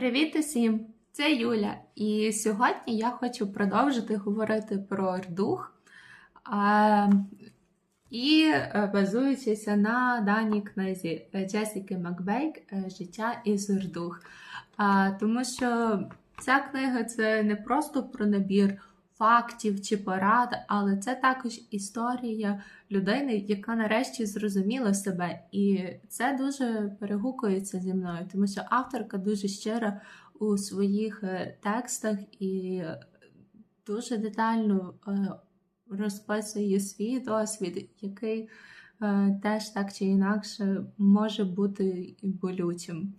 Привіт усім! Це Юля, і сьогодні я хочу продовжити говорити про рдух. І базуючися на даній книзі Джесіки Макбейк Життя із рдух. А, Тому що ця книга це не просто про набір фактів чи порад, але це також історія людини, яка нарешті зрозуміла себе. І це дуже перегукується зі мною, тому що авторка дуже щира у своїх е, текстах і дуже детально е, розписує свій досвід, який е, теж так чи інакше може бути болючим.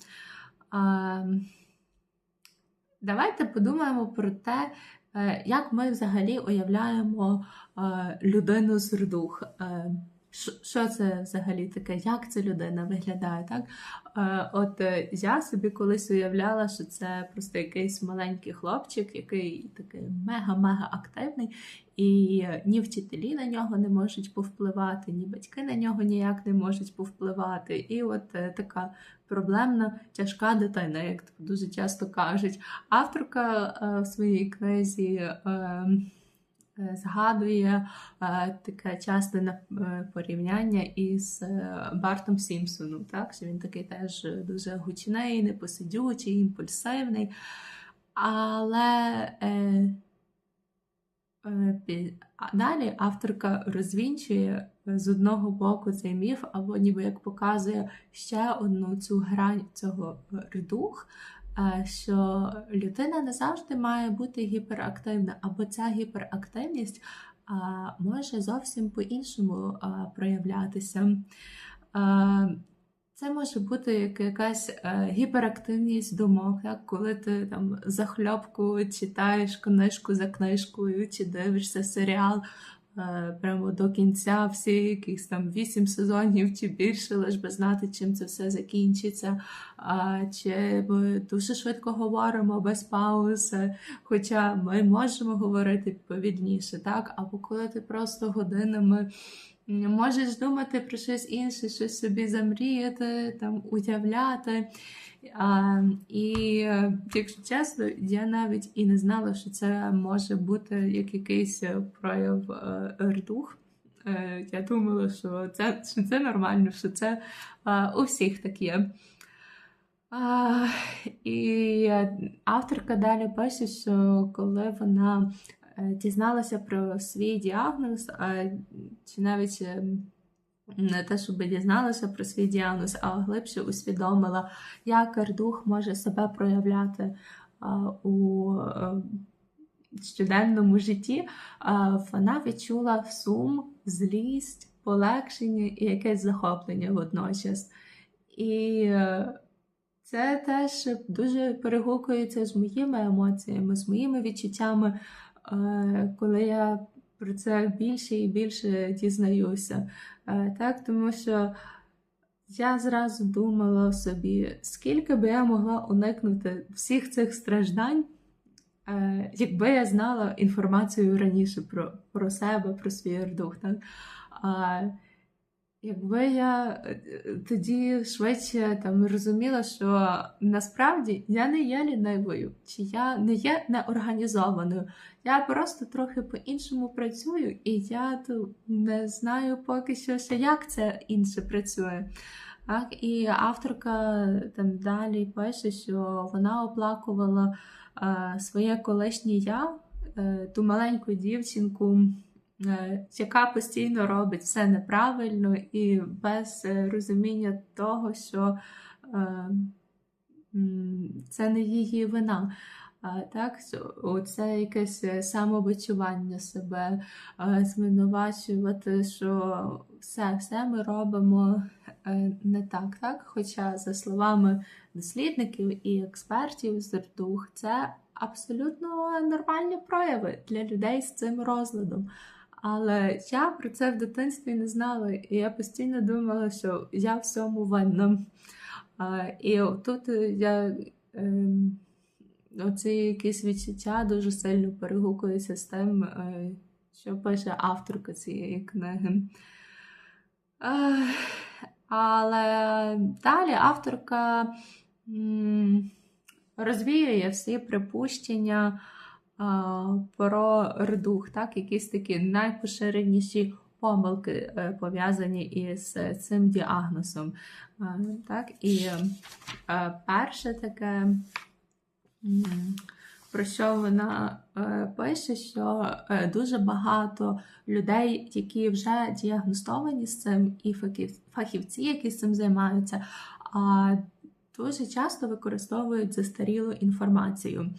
Давайте подумаємо про те, як ми взагалі уявляємо е, людину з рдух? Е, що це взагалі таке? Як ця людина виглядає? Так? От я собі колись уявляла, що це просто якийсь маленький хлопчик, який такий мега-мега активний, і ні вчителі на нього не можуть повпливати, ні батьки на нього ніяк не можуть повпливати. І от така проблемна, тяжка дитина, як дуже часто кажуть. Авторка в своїй книзі. Е, згадує е, таке часте е, порівняння із Бартом Сімпсоном, так? що він такий теж дуже гучний, непосидючий, імпульсивний. Але е, е, далі авторка розвінчує з одного боку цей міф, або ніби як показує ще одну цю грань цього рдух, що людина не завжди має бути гіперактивна, або ця гіперактивність може зовсім по-іншому проявлятися. Це може бути якась е, гіперактивність думок, як коли ти там захльопку читаєш книжку за книжкою, чи дивишся серіал Е, прямо до кінця всі якісь там вісім сезонів чи більше, лиш би знати, чим це все закінчиться. Чи ми дуже швидко говоримо без паузи, хоча ми можемо говорити повільніше, так? Або коли ти просто годинами. Можеш думати про щось інше, щось собі замріяти, там уявляти. А, І якщо чесно, я навіть і не знала, що це може бути як якийсь прояв е, рдух. Е, я думала, що це що це нормально, що це а, у всіх так є. А, І авторка далі пише, що коли вона е, дізналася про свій діагноз, а, чи навіть ем, не те, щоб дізналася про свій діагноз, а глибше усвідомила, як Ердух може себе проявляти у е, щоденному житті, вона відчула сум, злість, полегшення і якесь захоплення водночас. І е, це теж дуже перегукується з моїми емоціями, з моїми відчуттями, е, коли я про це більше і більше дізнаюся. Так, Тому що я зразу думала собі, скільки би я могла уникнути всіх цих страждань, е, якби я знала інформацію раніше про про себе, про свій дух. Так? Якби я е, тоді швидше там розуміла, що насправді я не є лінивою, чи я не є неорганізованою. Я просто трохи по-іншому працюю, і я не знаю поки що, ще як це інше працює. Так? І авторка там далі пише, що вона оплакувала а, своє колишнє я, а, ту маленьку дівчинку. Е, яка постійно робить все неправильно і без е, розуміння того, що е, це не її вина. Так, Це якесь самобичування себе, звинувачувати, що все все ми робимо не так. так? Хоча, за словами дослідників і експертів з РДУХ, це абсолютно нормальні прояви для людей з цим розладом. Але я про це в дитинстві не знала, і я постійно думала, що я всьому винна. І тут я ем, оці якісь відчуття дуже сильно перегукуються з тим, е, що пише авторка цієї книги. Але далі авторка розвіює всі припущення про рдух, так, якісь такі найпоширеніші помилки е, пов'язані із цим діагнозом. Так, І перше таке. Про що вона е, пише, що е, дуже багато людей, які вже діагностовані з цим, і фахівці, які з цим займаються, дуже часто використовують застарілу інформацію.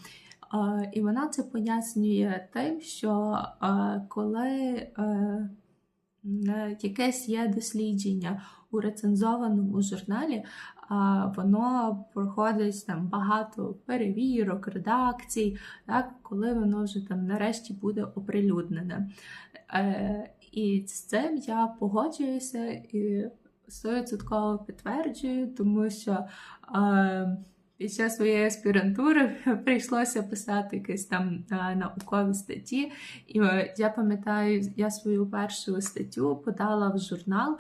Е, І вона це пояснює тим, що е, коли е, якесь є дослідження у рецензованому журналі, воно проходить там багато перевірок, редакцій, так, коли воно вже там нарешті буде оприлюднене. І з цим я погоджуюся і стовідсотково підтверджую, тому що під час своєї аспірантури прийшлося писати якісь там е, наукові статті. І е, я пам'ятаю, я свою першу статтю подала в журнал.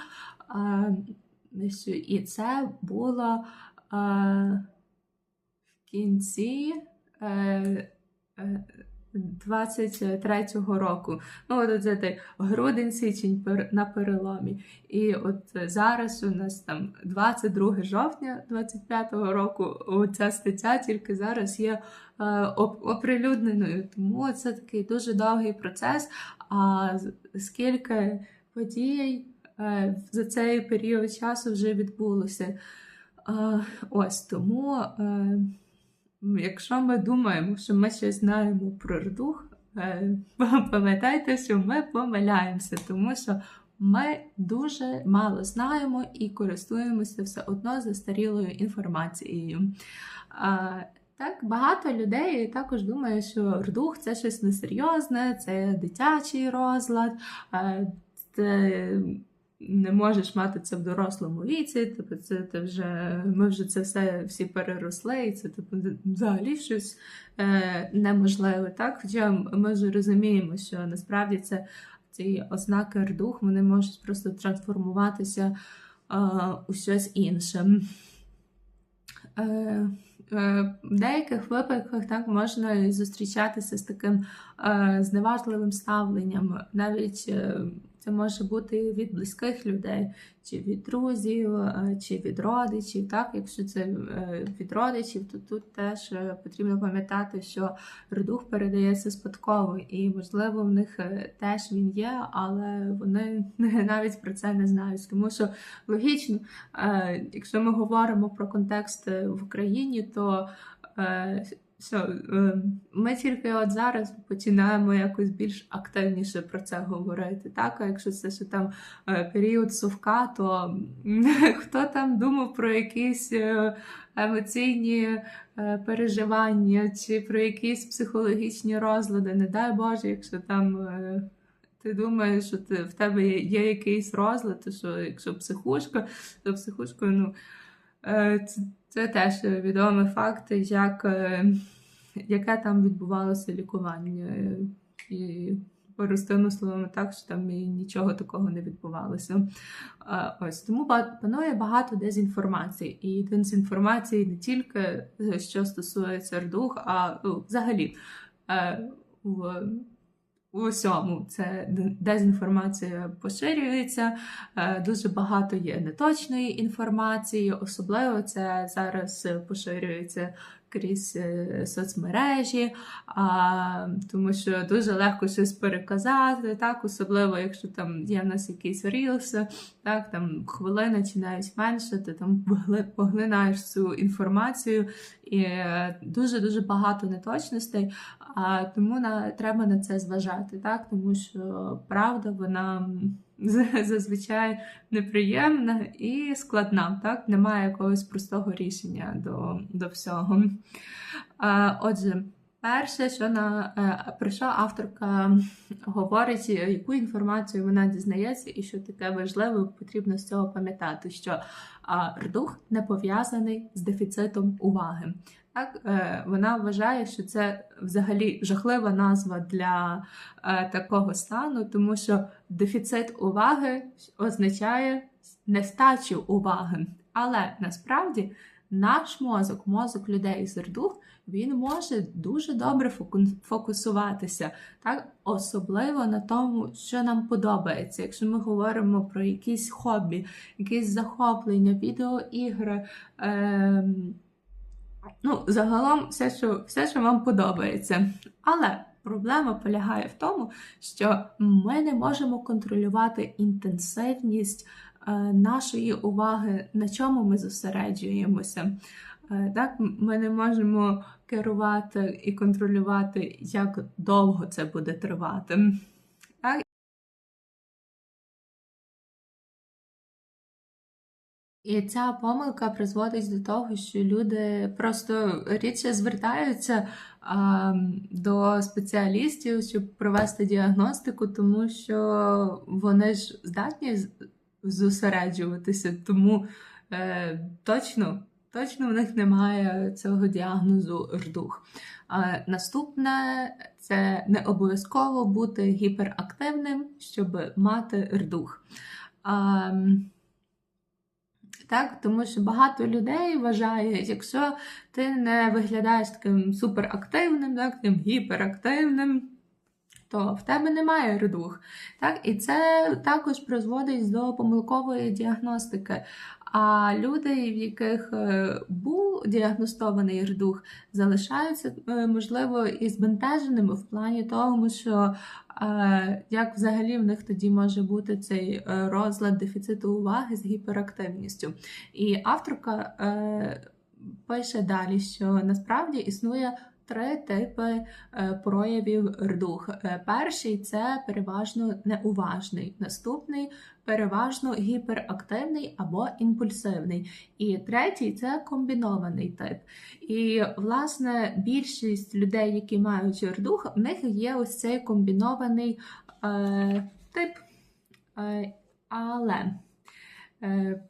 І це було е, в кінці 23-го року. Ну, от це той грудень січень на переломі. І от зараз у нас там 22 жовтня 25-го року. Ця стаття тільки зараз є е, оприлюдненою. Тому це такий дуже довгий процес. А скільки подій е, за цей період часу вже відбулося. Е, Ось тому, е, якщо ми думаємо, що ми щось знаємо про рдух, е, пам'ятайте, що ми помиляємося, тому що ми дуже мало знаємо і користуємося все одно застарілою інформацією. Так, багато людей також думає, що рдух це щось несерйозне, це дитячий розлад, це не можеш мати це в дорослому віці, типу, це ти вже ми вже це все всі переросли, і це типу взагалі щось е, неможливе. Так? Хоча ми вже розуміємо, що насправді це ці ознаки рдух вони можуть просто трансформуватися е, у щось інше. Е, е, В деяких випадках так можна зустрічатися з таким е, зневажливим ставленням. Навіть е, це може бути від близьких людей, чи від друзів, е, чи від родичів. Так, якщо це е, від родичів, то тут теж е, потрібно пам'ятати, що рдух передається спадково, і можливо в них теж він є, але вони навіть про це не знають. Тому що логічно, якщо ми говоримо про контекст в Україні, то е, що, е, ми тільки от зараз починаємо якось більш активніше про це говорити. Так, а якщо це ще там е, період совка, то хто там думав про якісь е, емоційні е, переживання чи про якісь психологічні розлади, не дай Боже, якщо там. Ти думаєш, що ти, в тебе є, є якийсь розлад, то що якщо психушка, то психушкою, ну це, це теж відомий факт, як, е, яке там відбувалося лікування. І простими словами так, що там і нічого такого не відбувалося. Ось тому панує багато дезінформації. І дезінформації не тільки е, що стосується рдух, а ну, взагалі. е, в у усьому це дезінформація поширюється, е, дуже багато є неточної інформації, особливо це зараз поширюється крізь е, соцмережі, а, тому що дуже легко щось переказати, так, особливо якщо там є в нас якісь рілси, так, там хвилина чи навіть менше, ти там поглинаєш цю інформацію і дуже-дуже багато неточностей. А тому на треба на це зважати, так тому що правда вона зазвичай неприємна і складна. Так немає якогось простого рішення до, до всього. Отже. Перше, що на е, про що авторка говорить, е, яку інформацію вона дізнається, і що таке важливе, потрібно з цього пам'ятати, що рдух не пов'язаний з дефіцитом уваги. Так, е, вона вважає, що це взагалі жахлива назва для такого стану, тому що дефіцит уваги означає нестачу уваги. Але насправді наш мозок, мозок людей з РДУХ, він може дуже добре фокусуватися, так? особливо на тому, що нам подобається. Якщо ми говоримо про якісь хобі, якісь захоплення, відеоігри. Е Ну, загалом, все, що все, що вам подобається. Але проблема полягає в тому, що ми не можемо контролювати інтенсивність е, нашої уваги, на чому ми зосереджуємося. Е, так, Ми не можемо керувати і контролювати, як довго це буде тривати. І ця помилка призводить до того, що люди просто рідше звертаються а, до спеціалістів, щоб провести діагностику, тому що вони ж здатні зосереджуватися, тому е, точно точно в них немає цього діагнозу рдух. А, Наступне це не обов'язково бути гіперактивним, щоб мати рдух. А, так? Тому що багато людей вважає, якщо ти не виглядаєш таким суперактивним, так, таким гіперактивним, то в тебе немає редух. Так? І це також призводить до помилкової діагностики. А люди, в яких е, був діагностований рдух, залишаються, е, можливо, і збентеженими в плані того, що е, як взагалі в них тоді може бути цей розлад дефіциту уваги з гіперактивністю. І авторка пише далі, що насправді існує три типи е, проявів рдух. Е, перший це переважно неуважний, наступний переважно гіперактивний або імпульсивний. І третій це комбінований тип. І, власне, більшість людей, які мають рдух, в них є ось цей комбінований е, тип. Е, але е,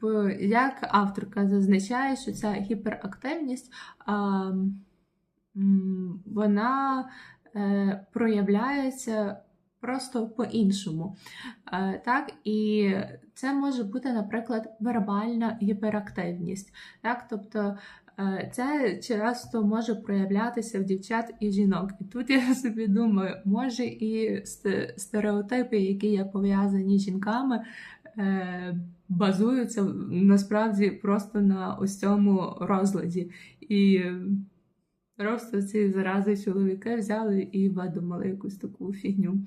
як авторка зазначає, що ця гіперактивність вона е, проявляється просто по-іншому. Е, так? І це може бути, наприклад, вербальна гіперактивність. Так? Тобто е, це часто може проявлятися в дівчат і жінок. І тут я собі думаю, може і стереотипи, які є пов'язані з жінками, базуються насправді просто на ось цьому розладі. І Просто ці зарази чоловіки взяли і видумали якусь таку фігню.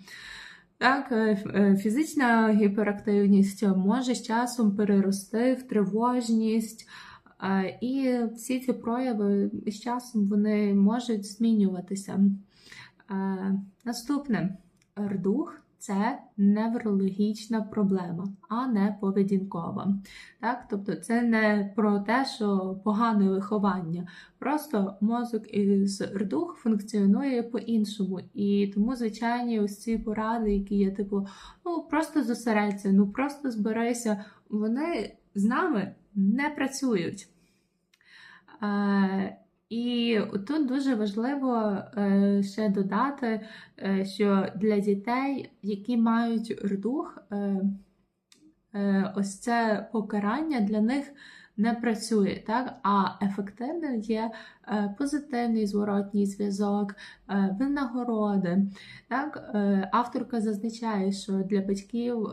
Так, е, е, фізична гіперактивність може з часом перерости в тривожність, і всі ці прояви з часом вони можуть змінюватися. Наступне рдух це неврологічна проблема, а не поведінкова. Так? Тобто це не про те, що погане виховання. Просто мозок із рдух функціонує по-іншому. І тому, звичайні, ось ці поради, які є, типу, ну просто зосередься, ну просто зберися, вони з нами не працюють. Е, і тут дуже важливо е, ще додати, е, що для дітей, які мають рдух, е, ось це покарання для них не працює, так? а ефективним є позитивний зворотній зв'язок, винагороди. Так? Авторка зазначає, що для батьків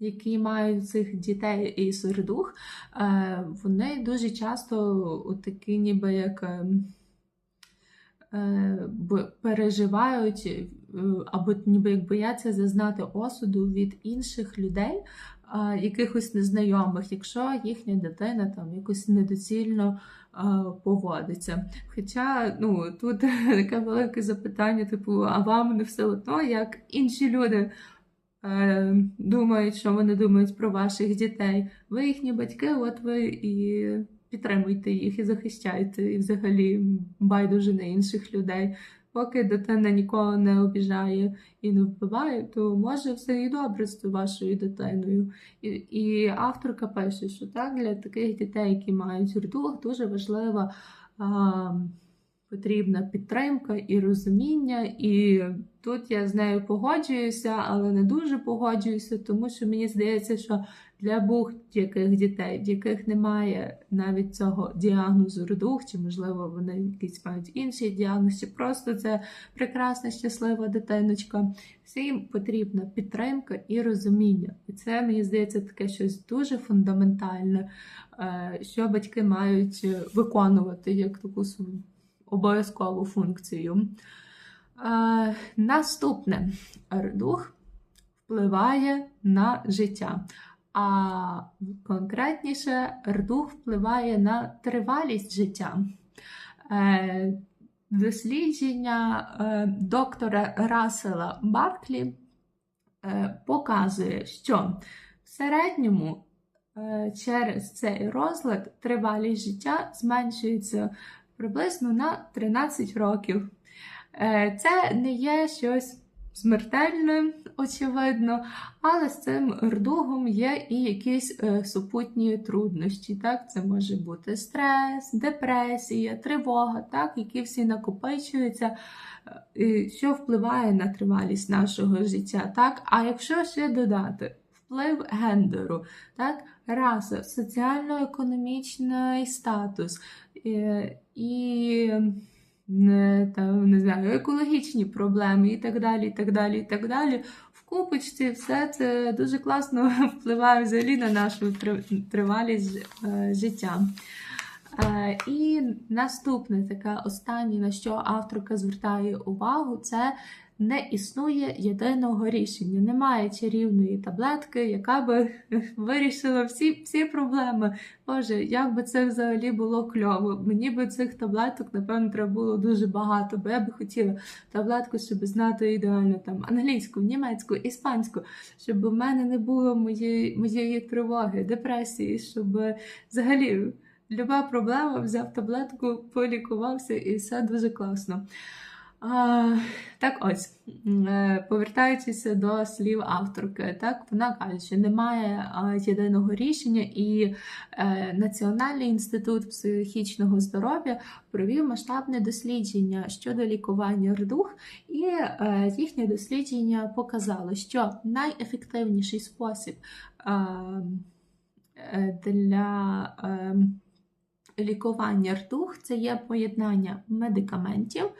які мають цих дітей із середух, е, вони дуже часто такі ніби як ем, е, переживають або ніби як бояться зазнати осуду від інших людей, якихось незнайомих, якщо їхня дитина там якось недоцільно поводиться. Хоча ну, тут таке велике запитання, типу, а вам не все одно, як інші люди Е, думають, що вони думають про ваших дітей. Ви їхні батьки, от ви і підтримуйте їх, і захищайте, і взагалі байдуже на інших людей. Поки дитина нікого не обіжає і не вбиває, то може все і добре з вашою дитиною. І і авторка пише, що так для таких дітей, які мають рдух, дуже важлива а, потрібна підтримка і розуміння. І тут я з нею погоджуюся, але не дуже погоджуюся, тому що мені здається, що для будь-яких дітей, в яких немає навіть цього діагнозу родух, чи, можливо, вони якісь мають інший діагноз, чи просто це прекрасна, щаслива дитиночка. Всім потрібна підтримка і розуміння. І це, мені здається, таке щось дуже фундаментальне, е, що батьки мають виконувати як таку обов'язкову функцію. Е, Наступне рдух впливає на життя. А конкретніше, рдух впливає на тривалість життя. Е, дослідження е, доктора Рассела Барклі е, показує, що в середньому через цей розлад тривалість життя зменшується приблизно на 13 років. Це не є щось смертельним, очевидно, але з цим рдугом є і якісь е, супутні труднощі. Так? Це може бути стрес, депресія, тривога, так? які всі накопичуються, е, що впливає на тривалість нашого життя. Так? А якщо ще додати вплив гендеру, так? раса, соціально-економічний статус е, і не, там, не знаю, екологічні проблеми і так далі. і так далі, і так далі. В купочці все це дуже класно впливає взагалі на нашу тривалість е, життя. Е, і наступне таке останнє, на що авторка звертає увагу, це не існує єдиного рішення. Немає чарівної таблетки, яка би вирішила всі всі проблеми. Боже, як би це взагалі було кльово. Мені би цих таблеток, напевно, треба було дуже багато, бо я би хотіла таблетку, щоб знати ідеально там англійську, німецьку, іспанську, щоб у мене не було моєї, моєї тривоги, депресії, щоб взагалі. Люба проблема взяв таблетку, полікувався, і все дуже класно. Так ось, е, повертаючись до слів авторки, так вона каже, що немає єдиного рішення, і е, Національний інститут психічного здоров'я провів масштабне дослідження щодо лікування рдух, і е, їхнє дослідження показало, що найефективніший спосіб для лікування ртух це є поєднання медикаментів.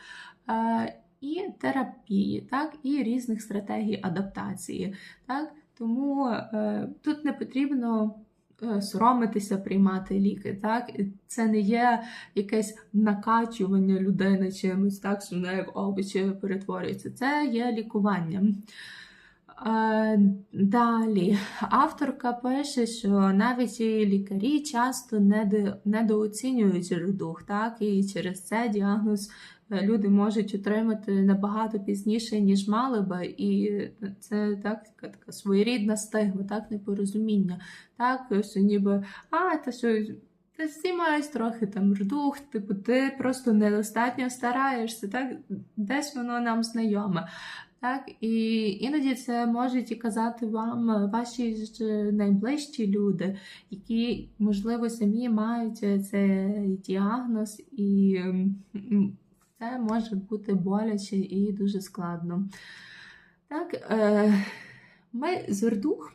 Е, і терапії, так, і різних стратегій адаптації. Так? Тому е, тут не потрібно е, соромитися, приймати ліки. Так? Це не є якесь накачування людини чимось, так, що вона як овочі перетворюється. Це є лікування. Далі авторка пише, що навіть і лікарі часто недооцінюють дух, так, і через це діагноз люди можуть отримати набагато пізніше, ніж мали би, і це так, така, така своєрідна стигма, так, непорозуміння. Так, що ніби, а, та що. Ти всі маєш трохи там рдух, типу, ти просто недостатньо стараєшся, так? десь воно нам знайоме. Так? І іноді це можуть і казати вам ваші ж найближчі люди, які, можливо, самі мають цей діагноз і це може бути боляче і дуже складно. Так, е, Ми з Вердух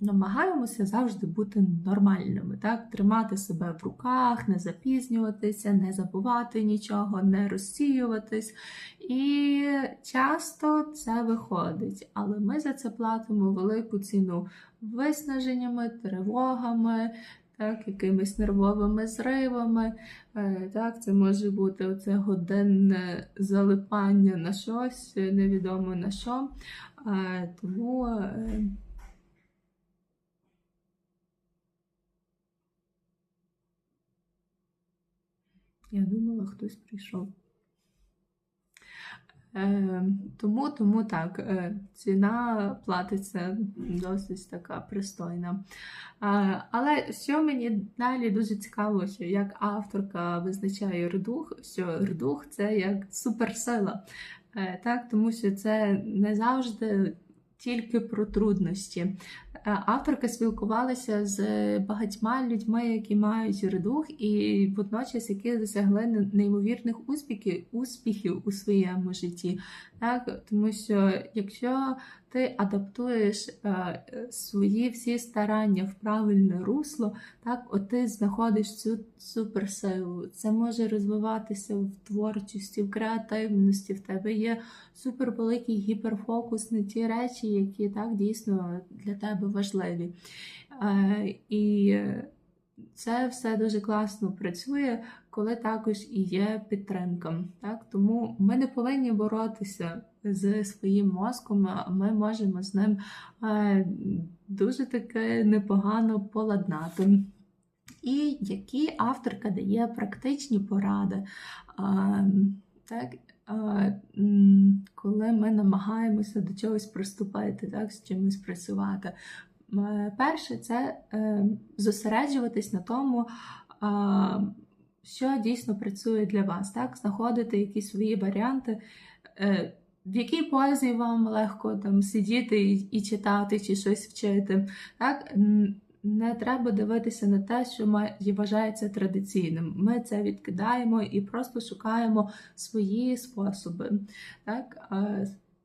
намагаємося завжди бути нормальними, так? тримати себе в руках, не запізнюватися, не забувати нічого, не розсіюватись. І часто це виходить, але ми за це платимо велику ціну виснаженнями, тривогами, так, якимись нервовими зривами. Е, так, Це може бути оце годинне залипання на щось, невідомо на що. Е, тому е, я думала, хтось прийшов. Е, тому тому так, е, ціна платиться досить така пристойна. Е, але що мені далі дуже цікаво, що як авторка визначає рдух, що рдух це як суперсила. Так, Тому що це не завжди тільки про труднощі. Е, Авторка спілкувалася з багатьма людьми, які мають редух, і водночас які досягли неймовірних успіхів, успіхів у своєму житті. Так? Тому що якщо ти адаптуєш е, свої всі старання в правильне русло, так, от ти знаходиш цю суперсилу. Це може розвиватися в творчості, в креативності. В тебе є супервеликий гіперфокус на ті речі, які так дійсно для тебе важливі. Е, І це все дуже класно працює, коли також і є підтримка. Так? Тому ми не повинні боротися з своїм мозком, а ми можемо з ним е, дуже таки непогано поладнати. І які авторка дає практичні поради, а, так, а, коли ми намагаємося до чогось приступити, так, з чимось працювати. М, Перше, це е, зосереджуватись на тому, що дійсно працює для вас, так, знаходити якісь свої варіанти. е, В якій позі вам легко там сидіти і, читати чи щось вчити. Так? Не треба дивитися на те, що вважається традиційним. Ми це відкидаємо і просто шукаємо свої способи. Так?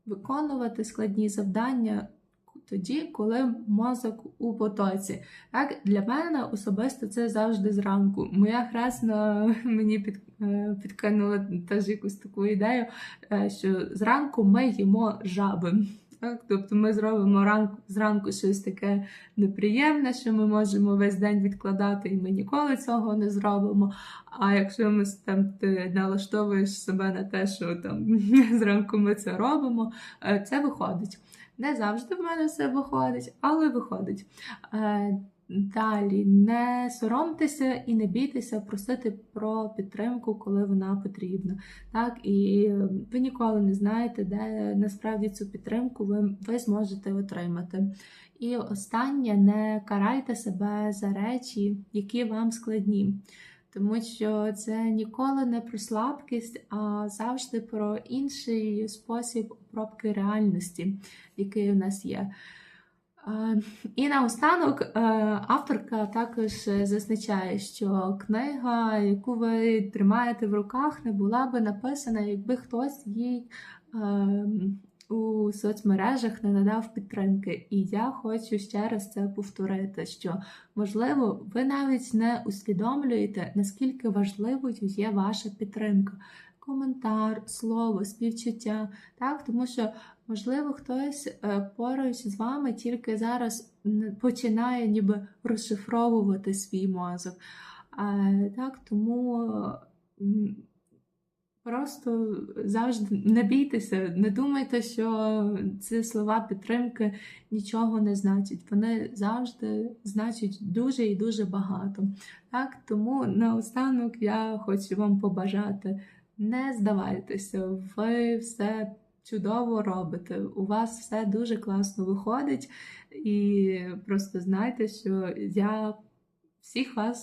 Виконувати складні завдання тоді, коли мозок у потоці. Так, для мене особисто це завжди зранку. Моя хресна мені під, е, підкинула теж якусь таку ідею, е, що зранку ми їмо жаби. Так, тобто ми зробимо ранку зранку щось таке неприємне, що ми можемо весь день відкладати, і ми ніколи цього не зробимо. А якщо ми там ти налаштовуєш себе на те, що там зранку ми це робимо, е, це виходить. Не завжди в мене все виходить, але виходить. Е, Далі не соромтеся і не бійтеся просити про підтримку, коли вона потрібна. Так, і ви ніколи не знаєте, де насправді цю підтримку ви, ви зможете отримати. І останнє, не карайте себе за речі, які вам складні. Тому що це ніколи не про слабкість, а завжди про інший спосіб обробки реальності, який у нас є. І наостанок е, авторка також зазначає, що книга, яку ви тримаєте в руках, не була би написана, якби хтось їй у соцмережах не надав підтримки. І я хочу ще раз це повторити: що можливо, ви навіть не усвідомлюєте, наскільки важливою є ваша підтримка. Коментар, слово, співчуття, так, тому що Можливо, хтось е, поруч з вами тільки зараз починає ніби розшифровувати свій мозок. Е, Так, тому просто завжди не бійтеся, не думайте, що ці слова підтримки нічого не значать. Вони завжди значать дуже і дуже багато. Так, тому наостанок я хочу вам побажати. Не здавайтеся, ви все чудово робите. У вас все дуже класно виходить, і просто знайте, що я всіх вас